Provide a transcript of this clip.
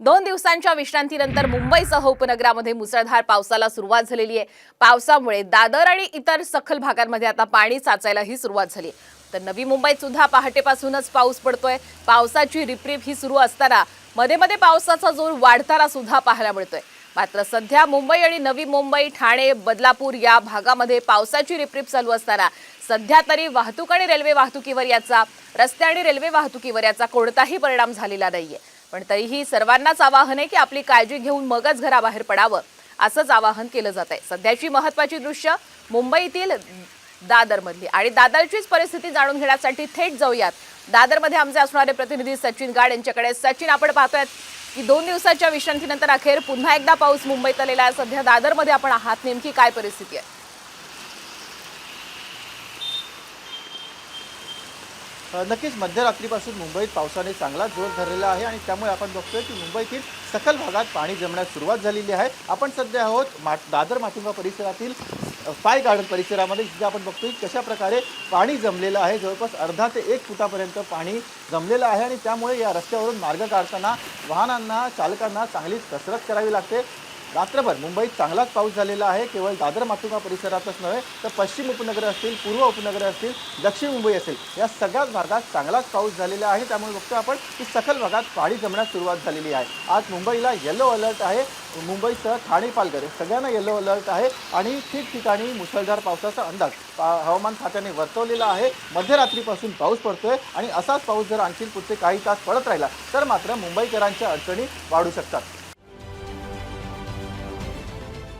दोन दिवसांच्या विश्रांतीनंतर मुंबईसह उपनगरामध्ये मुसळधार पावसाला सुरुवात झालेली आहे. पावसामुळे दादर आणि इतर सखल भागांमध्ये आता पाणी साचायलाही सुरुवात झाली तर नवी मुंबईत सुद्धा पहाटेपासूनच पाऊस पडतोय. पावसाची रिपरिप ही सुरू असताना मध्ये मध्ये पावसाचा जोर वाढताना सुद्धा पाहायला मिळतोय. मात्र सध्या मुंबई आणि नवी मुंबई ठाणे बदलापूर या भागामध्ये पावसाची रिपरिप चालू असताना सध्या तरी वाहतूक आणि रेल्वे वाहतुकीवर याचा रस्ते आणि रेल्वे वाहतुकीवर याचा कोणताही परिणाम झालेला नाहीये. पण तरीही सर्वांनाच आवाहन आहे की आपली काळजी घेऊन मगच घराबाहेर पडावं असंच आवाहन केलं जात आहे. सध्याची महत्वाची दृश्य मुंबईतील दादरमधली. आणि दादरचीच परिस्थिती जाणून घेण्यासाठी थेट जाऊयात. दादरमध्ये आमचे असणारे प्रतिनिधी सचिन गाड यांच्याकडे. सचिन आपण पाहतोय की दोन दिवसाच्या विश्रांतीनंतर अखेर पुन्हा एकदा पाऊस मुंबईत आलेला आहे. सध्या दादरमध्ये आपण आहात. नेमकी काय परिस्थिती आहे? नक्कीच मध्यरात्रीपासून मुंबईत पावसाने चांगला जोर धरलेला आहे आणि त्यामुळे आपण बघतोय की मुंबईतील सखल भागात पाणी जमण्यास सुरुवात झालेली आहे. आपण सध्या आहोत मा दादर माटुंगा परिसरातील फाय गार्डन परिसरामध्ये जिथे आपण बघतोय की कशा प्रकारे पाणी जमलेलं आहे. जवळपास अर्धा ते एक फुटापर्यंत पाणी जमलेलं आहे आणि त्यामुळे या रस्त्यावरून मार्ग काढताना वाहनांना चालकांना चांगलीच कसरत करावी लागते. रात्रभर मुंबईत चांगलाच पाऊस झालेला आहे. केवळ दादर माटुंगा परिसरातच नव्हे तर पश्चिम उपनगर असतील पूर्व उपनगर असतील दक्षिण मुंबई असेल या सगळ्याच भागात चांगलाच पाऊस झालेला आहे. त्यामुळे बघतो आपण की सखल भागात पाणी जमण्यास सुरुवात झालेली आहे. आज मुंबईला येलो अलर्ट आहे. मुंबईसह ठाणे पालघर सगळ्यांना येलो अलर्ट आहे. आणि ठिकठिकाणी मुसळधार पावसाचा अंदाज पा- हवामान खात्याने वर्तवलेला आहे. मध्यरात्रीपासून पाऊस पडतोय आणि असाच पाऊस जर आणखी पुढचे काही तास पडत राहिला तर मात्र मुंबईकरांच्या अडचणी वाढू शकतात.